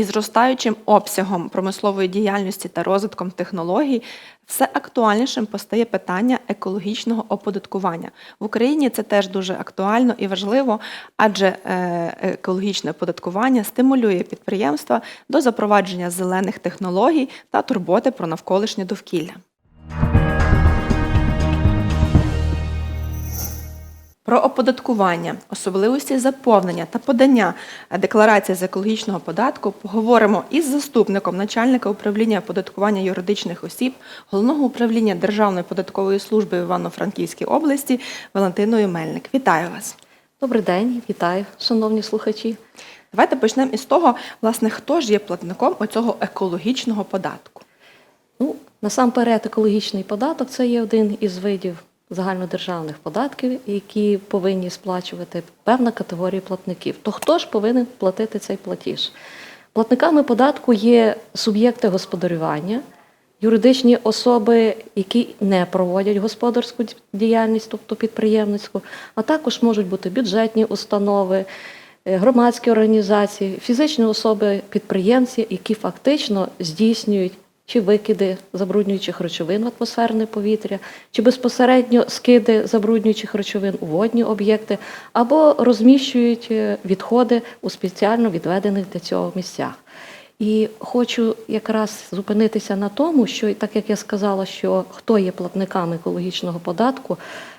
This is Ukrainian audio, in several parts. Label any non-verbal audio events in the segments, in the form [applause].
Із зростаючим обсягом промислової діяльності та розвитком технологій все актуальнішим постає питання екологічного оподаткування. В Україні це теж дуже актуально і важливо, адже е, екологічне оподаткування стимулює підприємства до запровадження зелених технологій та турботи про навколишнє довкілля. Про оподаткування, особливості заповнення та подання декларації з екологічного податку поговоримо із заступником начальника управління оподаткування юридичних осіб головного управління Державної податкової служби в Івано-Франківській області Валентиною Мельник. Вітаю вас! Добрий день, вітаю, шановні слухачі. Давайте почнемо із того, власне, хто ж є платником оцього екологічного податку. Ну, насамперед, екологічний податок це є один із видів загальнодержавних податків, які повинні сплачувати певна категорія платників. То хто ж повинен платити цей платіж? Платниками податку є суб'єкти господарювання, юридичні особи, які не проводять господарську діяльність, тобто підприємницьку, а також можуть бути бюджетні установи, е, громадські організації, фізичні особи-підприємці, які фактично здійснюють чи викиди забруднюючих речовин в атмосферне повітря, чи безпосередньо скиди забруднюючих речовин у водні об'єкти, або розміщують е, відходи у спеціально відведених для цього місцях. І хочу якраз зупинитися на тому, що так як я сказала, що хто є платниками екологічного податку,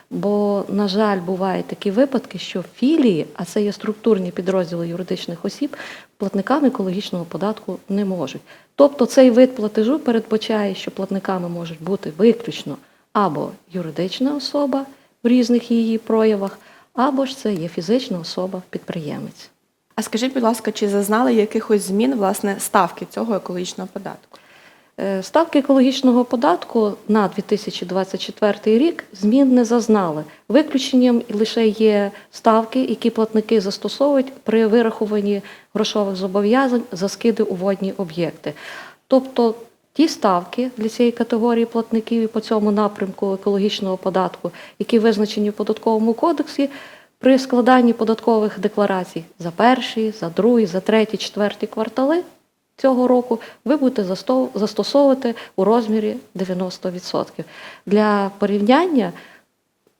бо, на жаль, бувають такі випадки, що філії, а це є структурні підрозділи юридичних осіб, платниками екологічного податку не можуть. Тобто цей вид платежу передбачає, що платниками можуть бути виключно або юридична особа в різних її проявах, або ж це є фізична особа-підприємець. А скажіть, будь ласка, чи зазнали якихось змін власне ставки цього екологічного податку? Е, Ставки екологічного податку на 2024 рік змін не зазнали. Виключенням лише є ставки, які платники застосовують при вирахуванні грошових зобов'язань за скиди у водні об'єкти. Тобто ті ставки для цієї категорії платників і по цьому напрямку екологічного податку, які визначені в податковому кодексі, при складанні податкових декларацій за перший, за другий, за третій, четвертий квартали цього року ви будете застосовувати у розмірі 90%. Для порівняння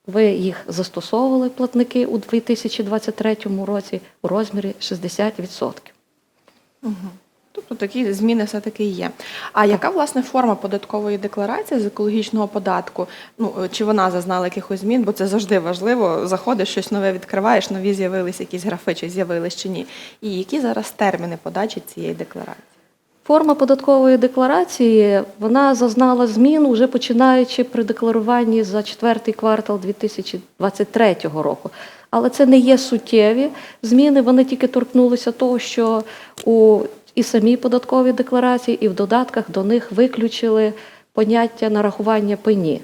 ви їх застосовували платники у 2023 році у розмірі 60%. Тобто такі зміни все-таки є. А яка власне форма податкової декларації з екологічного податку? Ну е, чи вона зазнала якихось змін? Бо це завжди важливо. Заходиш, щось нове відкриваєш, нові з'явилися якісь графи, чи з'явились чи ні. І які зараз терміни подачі цієї декларації? Форма податкової декларації вона зазнала змін уже починаючи при декларуванні за четвертий квартал 2023 року. Але це не є суттєві зміни. Вони тільки торкнулися того, що у і самій податковій декларації, і в додатках до них виключили поняття нарахування пені.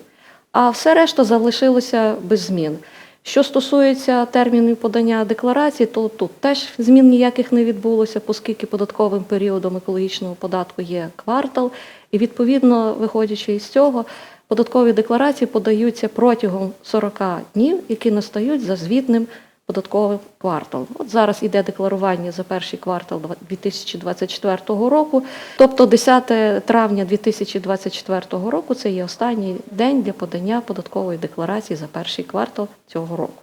А все решта залишилося без змін. Що стосується термінів подання декларації, то тут теж змін ніяких не відбулося, оскільки податковим періодом екологічного податку є квартал, і відповідно, виходячи із цього, податкові декларації подаються протягом 40 днів, які настають за звітним податковим кварталом. От зараз іде декларування за перший квартал 2024 року, тобто 10 травня 2024 року це є останній день для подання податкової декларації за перший квартал цього року.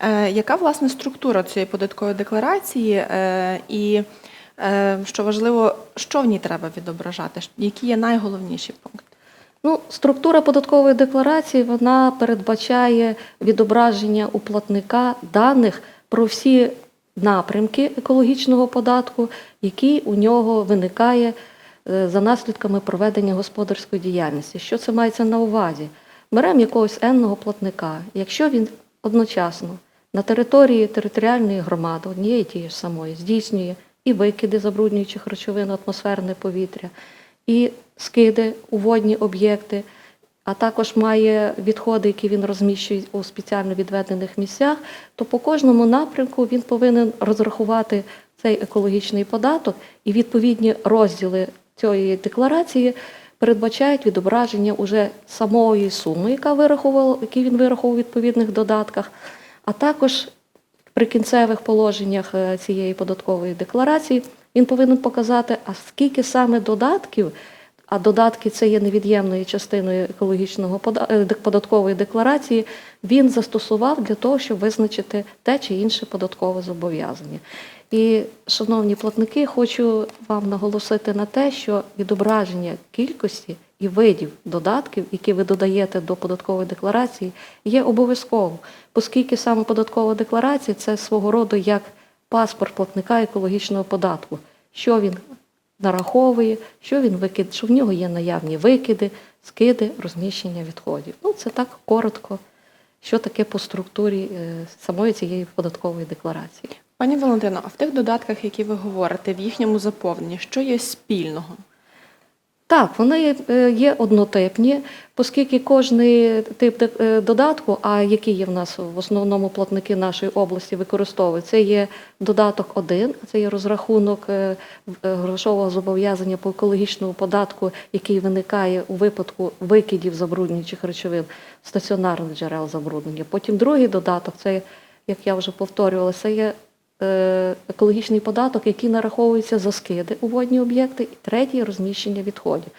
Е, яка власне структура цієї податкової декларації? Е, і е, що важливо, що в ній треба відображати? Які є найголовніші пункти? Ну, структура податкової декларації вона передбачає відображення у платника даних про всі напрямки екологічного податку, які у нього виникає е, за наслідками проведення господарської діяльності. Що це мається на увазі? Беремо якогось енного платника, якщо він одночасно на території територіальної громади однієї тієї ж самої здійснює і викиди забруднюючих речовин атмосферне повітря, і скиди у водні об'єкти, а також має відходи, які він розміщує у спеціально відведених місцях, то по кожному напрямку він повинен розрахувати цей екологічний податок і відповідні розділи цієї декларації передбачають відображення уже самої суми, яка вирахувала, які він вирахував у відповідних додатках, а також при кінцевих положеннях е, цієї податкової декларації Він повинен показати, а скільки саме додатків, а додатки це є невід'ємною частиною екологічного е, податкової декларації, він застосував для того, щоб визначити те чи інше податкове зобов'язання. І, шановні платники, хочу вам наголосити на те, що відображення кількості і видів додатків, які ви додаєте до податкової декларації, є обов'язково, оскільки саме податкова декларація це свого роду як паспорт платника екологічного податку, що він нараховує, що він викид, що в нього є наявні викиди, скиди, розміщення відходів. Ну, це так коротко, що таке по структурі е, самої цієї податкової декларації. Пані Валентино, а в тих додатках, які ви говорите, в їхньому заповненні, що є спільного? Так, вони е, є однотипні, оскільки кожний тип е, додатку, а які є в нас в основному платники нашої області використовують, це є додаток 1, це є розрахунок е, грошового зобов'язання по екологічному податку, який виникає у випадку викидів забруднюючих речовин, стаціонарних джерел забруднення. Потім другий додаток, це, як я вже повторювала, це є екологічний податок, який нараховується за скиди у водні об'єкти, і третій розміщення відходів.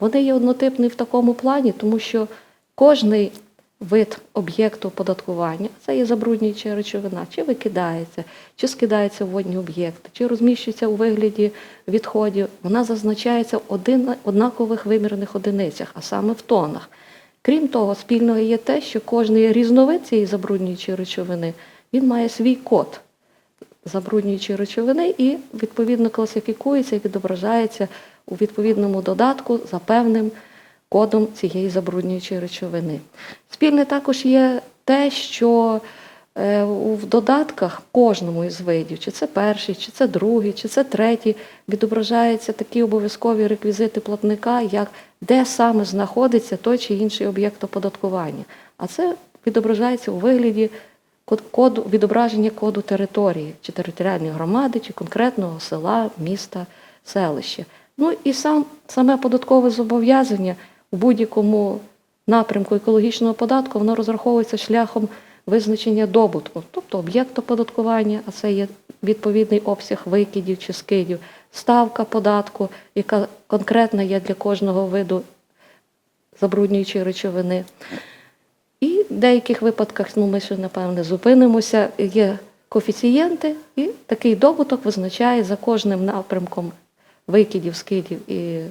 Вони є однотипні в такому плані, тому що кожний вид об'єкту оподаткування, це є забруднююча речовина, чи викидається, чи скидається в водні об'єкти, чи розміщується у вигляді відходів, вона зазначається в один, однакових вимірних одиницях, а саме в тонах. Крім того, спільного є те, що кожний різновид цієї забруднюючої речовини він має свій код забруднюючі речовини і відповідно класифікується і відображається у відповідному додатку за певним кодом цієї забруднюючої речовини. Спільне також є те, що е, в додатках кожному із видів, чи це перший, чи це другий, чи це третій, відображаються такі обов'язкові реквізити платника, як де саме знаходиться той чи інший об'єкт оподаткування. А це відображається у вигляді коду, відображення коду території, чи територіальної громади, чи конкретного села, міста, селища. Ну і сам, саме податкове зобов'язання у будь-якому напрямку екологічного податку, воно розраховується шляхом визначення добутку, тобто об'єкт оподаткування, а це є відповідний обсяг викидів чи скидів, ставка податку, яка конкретна є для кожного виду забруднюючої речовини. І в деяких випадках, ну ми ще напевне зупинимося, є коефіцієнти, і такий добуток визначає за кожним напрямком викидів, скидів і е,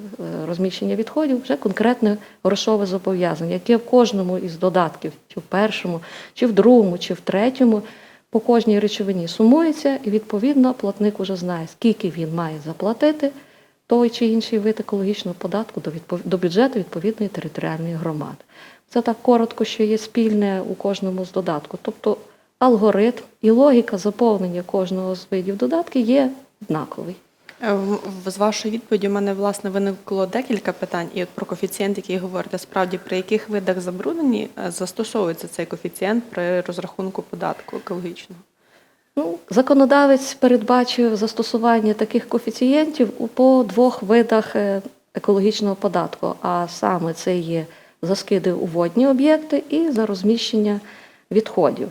розміщення відходів вже конкретне грошове зобов'язання, яке в кожному із додатків, чи в першому, чи в другому, чи в третьому, по кожній речовині сумується, і відповідно платник уже знає, скільки він має заплатити той чи інший вид екологічного податку до, бюджету відповідної територіальної громади. Це так коротко, що є спільне у кожному з додатку. Тобто алгоритм і логіка заповнення кожного з видів додатків є однаковий. Е, З вашої відповіді у мене власне виникло декілька питань. І от про коефіцієнт, який говорите, справді при яких видах забруднені е, застосовується цей коефіцієнт при розрахунку податку екологічного? Ну, законодавець передбачив застосування таких коефіцієнтів по двох видах е, екологічного податку, а саме це є за скиди у водні об'єкти і за розміщення відходів.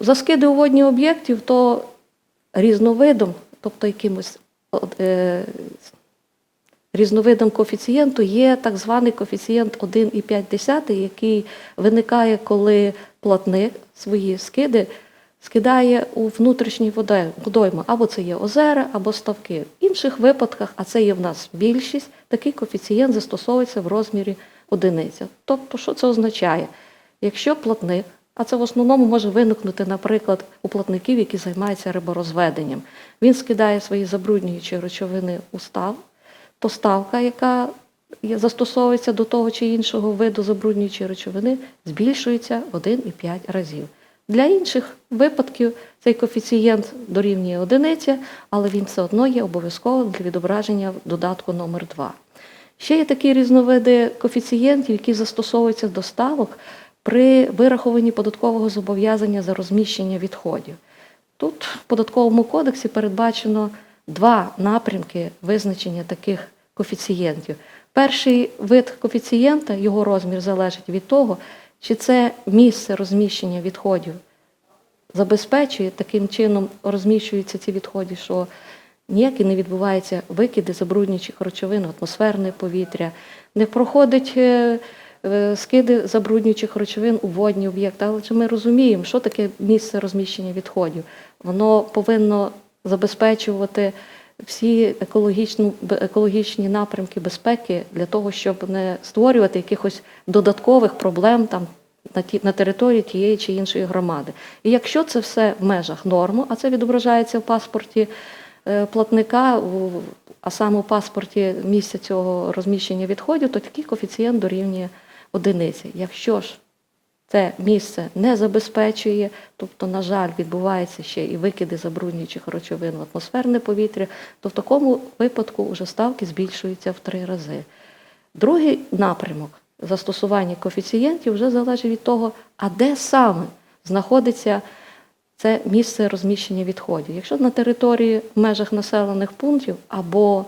За скиди у водні об'єктів то різновидом, тобто якимось е, різновидом коефіцієнту є так званий коефіцієнт 1,5, який виникає, коли платник свої скиди скидає у внутрішні водойми, або це є озера, або ставки. В інших випадках, а це є в нас більшість, такий коефіцієнт застосовується в розмірі одиниця. Тобто, що це означає? Якщо платник, а це в основному може виникнути, наприклад, у платників, які займаються риборозведенням, він скидає свої забруднюючі речовини у став, то ставка, яка застосовується до того чи іншого виду забруднюючої речовини, збільшується 1,5 разів. Для інших випадків цей коефіцієнт дорівнює одиниці, але він все одно є обов'язковим для відображення додатку номер 2 Ще є такі різновиди коефіцієнтів, які застосовуються до ставок при вирахуванні податкового зобов'язання за розміщення відходів. Тут в податковому кодексі передбачено два напрямки визначення таких коефіцієнтів. Перший вид коефіцієнта, його розмір залежить від того, чи це місце розміщення відходів забезпечує таким чином, розміщуються ці відходи, що ніякі не відбуваються викиди забруднюючих речовин, атмосферне повітря, не проходить е, е, скиди забруднюючих речовин у водні об'єкти. Але ми розуміємо, що таке місце розміщення відходів. Воно повинно забезпечувати всі екологічну, бе- екологічні напрямки безпеки для того, щоб не створювати якихось додаткових проблем там на, ті, на території тієї чи іншої громади. І якщо це все в межах норму, а це відображається в паспорті платника, а саме у паспорті місця цього розміщення відходів, то такий коефіцієнт дорівнює одиниці. Якщо ж це місце не забезпечує, тобто, на жаль, відбуваються ще і викиди забруднюючих речовин в атмосферне повітря, то в такому випадку вже ставки збільшуються в три рази. Другий напрямок застосування коефіцієнтів вже залежить від того, а де саме знаходиться це місце розміщення відходів. Якщо на території в межах населених пунктів або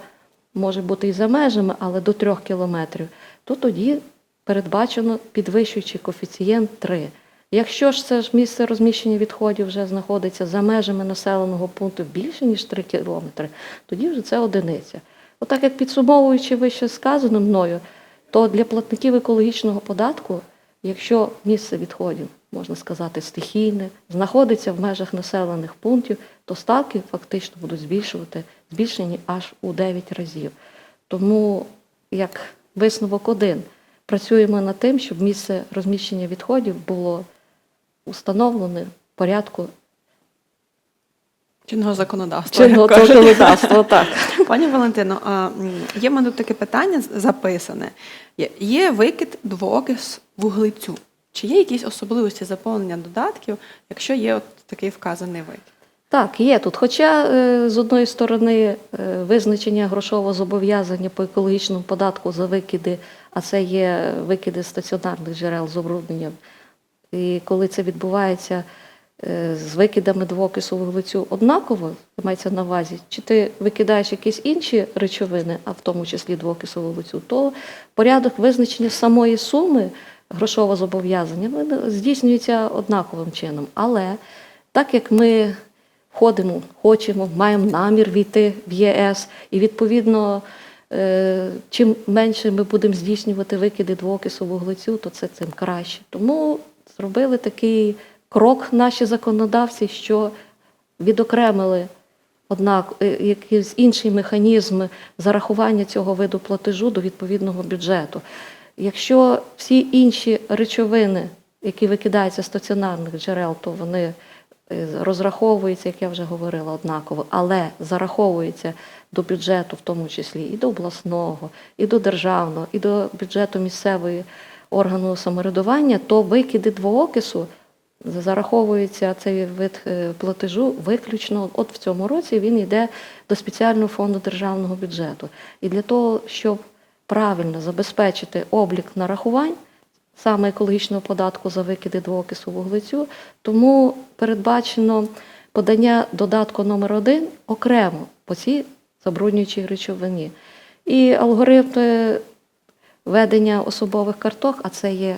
може бути і за межами, але до трьох кілометрів, то тоді передбачено підвищуючий коефіцієнт 3. Якщо ж це ж місце розміщення відходів вже знаходиться за межами населеного пункту більше ніж 3 кілометри, тоді вже це одиниця. Отак як підсумовуючи вище сказано мною, то для платників екологічного податку, якщо місце відходів, можна сказати, стихійне, знаходиться в межах населених пунктів, то ставки фактично будуть збільшувати, збільшені аж у 9 разів. Тому, як висновок один, працюємо над тим, щоб місце розміщення відходів було установлене в порядку Чинного законодавства. чинного законодавства. Так. [laughs] Пані Валентино, а є в мене таке питання записане. Є, викид двоокис вуглецю. Чи є якісь особливості заповнення додатків, якщо є от такий вказаний вид? Так, є тут. Хоча е, з одної сторони е, визначення грошового зобов'язання по екологічному податку за викиди, а це є викиди стаціонарних джерел забруднення. І коли це відбувається е, з викидами двокису вуглецю однаково, мається на увазі, чи ти викидаєш якісь інші речовини, а в тому числі двокису вуглецю, то порядок визначення самої суми грошового зобов'язання він здійснюється однаковим чином. Але так як ми ходимо, хочемо, маємо намір війти в ЄС, і відповідно, е, чим менше ми будемо здійснювати викиди двокису вуглецю, то це тим краще. Тому зробили такий крок наші законодавці, що відокремили однак е, якийсь інший механізм зарахування цього виду платежу до відповідного бюджету. Якщо всі інші речовини, які викидаються з стаціонарних джерел, то вони е, розраховуються, як я вже говорила, однаково, але зараховуються до бюджету, в тому числі і до обласного, і до державного, і до бюджету місцевої органу самоврядування, то викиди двоокису зараховується цей вид е, платежу виключно. От в цьому році він йде до спеціального фонду державного бюджету. І для того, щоб правильно забезпечити облік нарахувань, саме екологічного податку за викиди двоокису вуглецю, тому передбачено подання додатку номер 1 окремо по цій забруднюючій речовині. І алгоритми ведення особових карток, а це є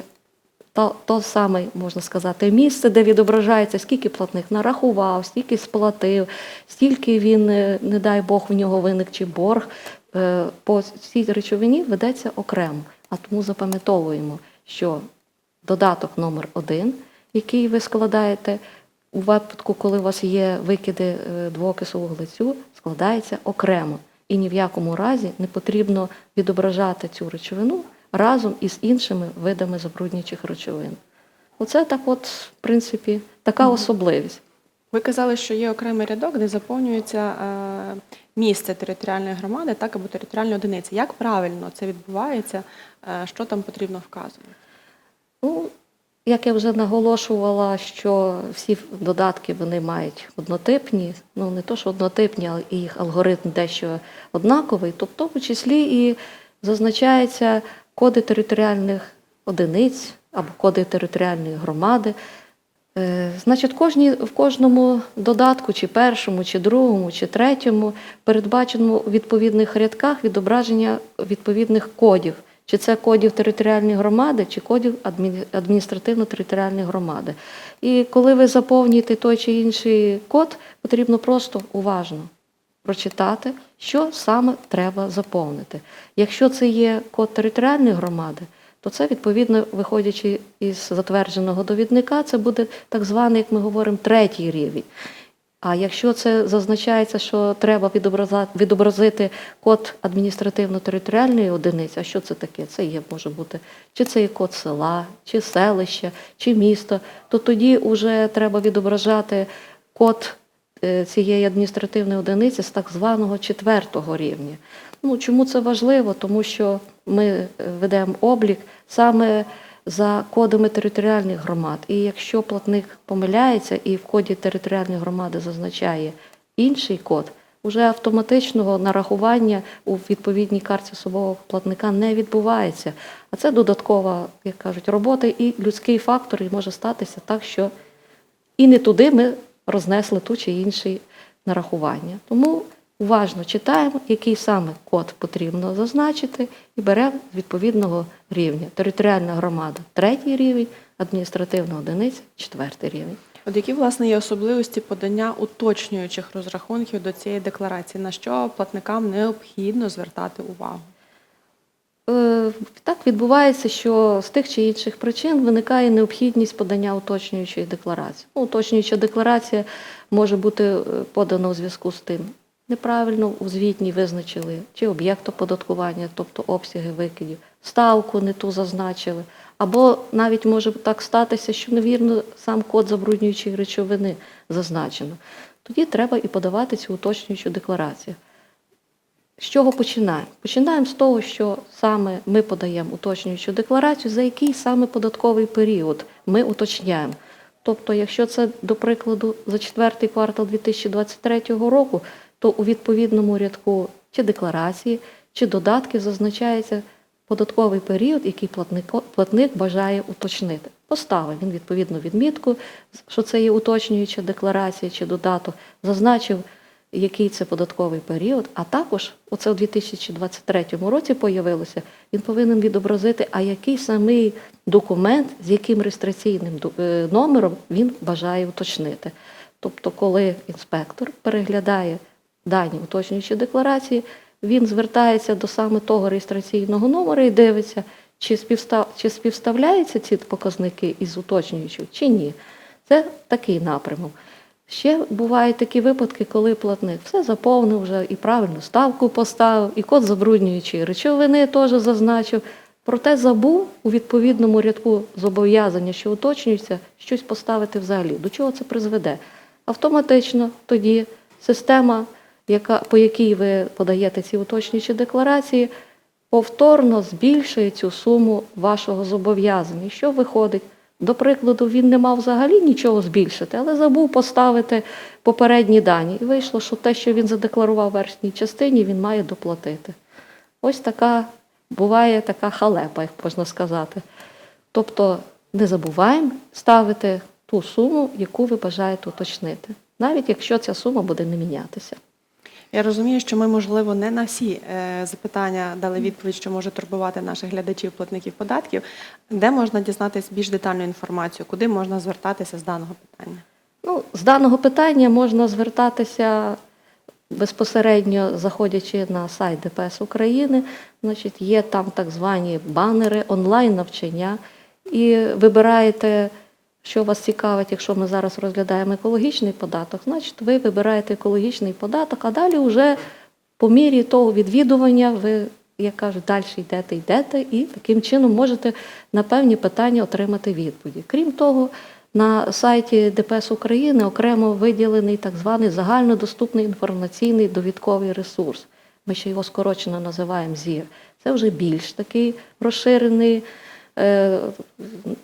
то, то саме, можна сказати, місце, де відображається, скільки платник нарахував, скільки сплатив, стільки він, е, не дай Бог, в нього виник чи борг. Е, По цій речовині ведеться окремо. А тому запам'ятовуємо, що додаток номер один, який ви складаєте, у випадку, коли у вас є викиди е, двоокису вуглецю, складається окремо. І ні в якому разі не потрібно відображати цю речовину разом із іншими видами забруднюючих речовин. Оце так, от, в принципі, така особливість. Ви казали, що є окремий рядок, де заповнюється е, місце територіальної громади, так або територіальної одиниці. Як правильно це відбувається? Е, що там потрібно вказувати? Ну, як я вже наголошувала, що всі додатки вони мають однотипні, ну не то, що однотипні, але і їх алгоритм дещо однаковий, то в тому числі і зазначаються коди територіальних одиниць або коди територіальної громади. Е, Значить, кожні, в кожному додатку, чи першому, чи другому, чи третьому, передбачено у відповідних рядках відображення відповідних кодів. Чи це кодів територіальної громади, чи кодів адміністративно-територіальної громади. І коли ви заповнюєте той чи інший код, потрібно просто уважно прочитати, що саме треба заповнити. Якщо це є код територіальної громади, то це відповідно, виходячи із затвердженого довідника, це буде так званий, як ми говоримо, третій рівень. А якщо це зазначається, що треба відобразити код адміністративно-територіальної одиниці, а що це таке? Це є, може бути, чи це є код села, чи селища, чи міста, то тоді вже треба відображати код цієї адміністративної одиниці з так званого четвертого рівня. Ну, чому це важливо? Тому що ми е, ведемо облік саме за кодами територіальних громад. І якщо платник помиляється і в коді територіальної громади зазначає інший код, вже автоматичного нарахування у відповідній карті особового платника не відбувається. А це додаткова, як кажуть, робота і людський фактор, і може статися так, що і не туди ми рознесли ту чи інші нарахування. Тому уважно читаємо, який саме код потрібно зазначити, і беремо з відповідного рівня. Територіальна громада третій рівень, адміністративна одиниця четвертий рівень. От які власне є особливості подання уточнюючих розрахунків до цієї декларації, на що платникам необхідно звертати увагу? Е, Так відбувається, що з тих чи інших причин виникає необхідність подання уточнюючої декларації. Ну, уточнююча декларація може бути е, подана у зв'язку з тим. Неправильно у звітній визначили чи об'єкт оподаткування, тобто обсяги викидів, ставку не ту зазначили. Або навіть може так статися, що невірно сам код забруднюючої речовини зазначено. Тоді треба і подавати цю уточнюючу декларацію. З чого починаємо? Починаємо з того, що саме ми подаємо уточнюючу декларацію, за який саме податковий період ми уточняємо. Тобто, якщо це, до прикладу, за четвертий квартал 2023 року, то у відповідному рядку чи декларації, чи додатків зазначається податковий період, який платник, платник бажає уточнити. Поставив він відповідну відмітку, що це є уточнююча декларація чи додаток, зазначив який це податковий період, а також оце у 2023 році появилося, він повинен відобразити, а який самий документ, з яким реєстраційним е, номером він бажає уточнити. Тобто, коли інспектор переглядає дані уточнюючі декларації, він звертається до саме того реєстраційного номера і дивиться, чи, співстав, чи співставляються ці показники із уточнюючим, чи ні. Це такий напрямок. Ще бувають такі випадки, коли платник все заповнив вже і правильну ставку поставив, і код забруднюючої речовини теж зазначив. Проте забув у відповідному рядку зобов'язання, що уточнюється, щось поставити взагалі. До чого це призведе? Автоматично тоді система, яка, по якій ви подаєте ці уточнюючі декларації, повторно збільшує цю суму вашого зобов'язання. Що виходить? До прикладу, він не мав взагалі нічого збільшити, але забув поставити попередні дані. І вийшло, що те, що він задекларував в верхній частині, він має доплатити. Ось така буває така халепа, як можна сказати. Тобто не забуваємо ставити ту суму, яку ви бажаєте уточнити, навіть якщо ця сума буде не мінятися. Я розумію, що ми, можливо, не на всі е, запитання дали відповідь, що може турбувати наших глядачів, платників податків. Де можна дізнатися більш детальну інформацію, куди можна звертатися з даного питання? Ну, з даного питання можна звертатися безпосередньо заходячи на сайт ДПС України. Значить, є там так звані банери, онлайн навчання, і вибираєте, що вас цікавить, якщо ми зараз розглядаємо екологічний податок, значить ви вибираєте екологічний податок, а далі вже по мірі того відвідування ви, як кажуть, далі йдете, йдете, і таким чином можете на певні питання отримати відповіді. Крім того, на сайті ДПС України окремо виділений так званий загальнодоступний інформаційний довідковий ресурс. Ми ще його скорочено називаємо ЗІР. Це вже більш такий розширений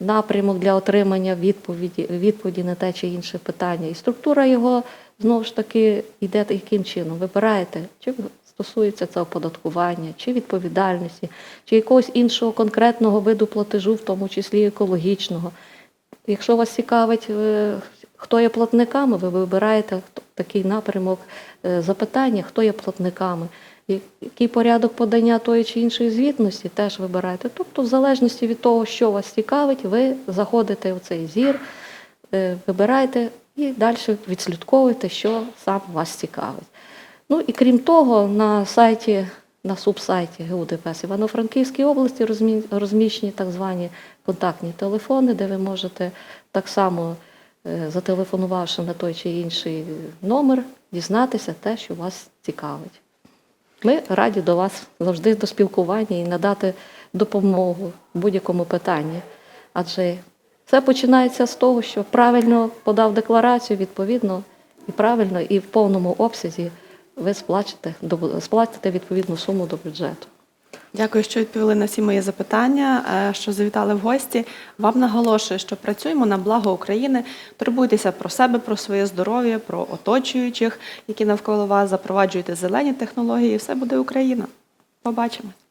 напрямок для отримання відповіді, відповіді на те чи інше питання. І структура його знову ж таки йде яким чином. Вибираєте, чи стосується це оподаткування, чи відповідальності, чи якогось іншого конкретного виду платежу, в тому числі екологічного. Якщо вас цікавить, е, хто є платниками, ви вибираєте такий напрямок е, запитання, хто є платниками, який порядок подання тої чи іншої звітності, теж вибираєте. Тобто, в залежності від того, що вас цікавить, ви заходите в цей зір, е, вибираєте і далі відслідковуєте, що саме вас цікавить. Ну і крім того, на сайті, на субсайті ГУ ДПС Івано-Франківській області розміщені так звані контактні телефони, де ви можете так само, е, зателефонувавши на той чи інший номер, дізнатися те, що вас цікавить. Ми раді до вас завжди до спілкування і надати допомогу в будь-якому питанні. Адже все починається з того, що правильно подав декларацію, відповідно, і правильно, і в повному обсязі ви сплачете, сплатите відповідну суму до бюджету. Дякую, що відповіли на всі мої запитання, е, що завітали в гості. Вам наголошую, що працюємо на благо України. Турбуйтеся про себе, про своє здоров'я, про оточуючих, які навколо вас запроваджуєте зелені технології. і Все буде Україна. Побачимось.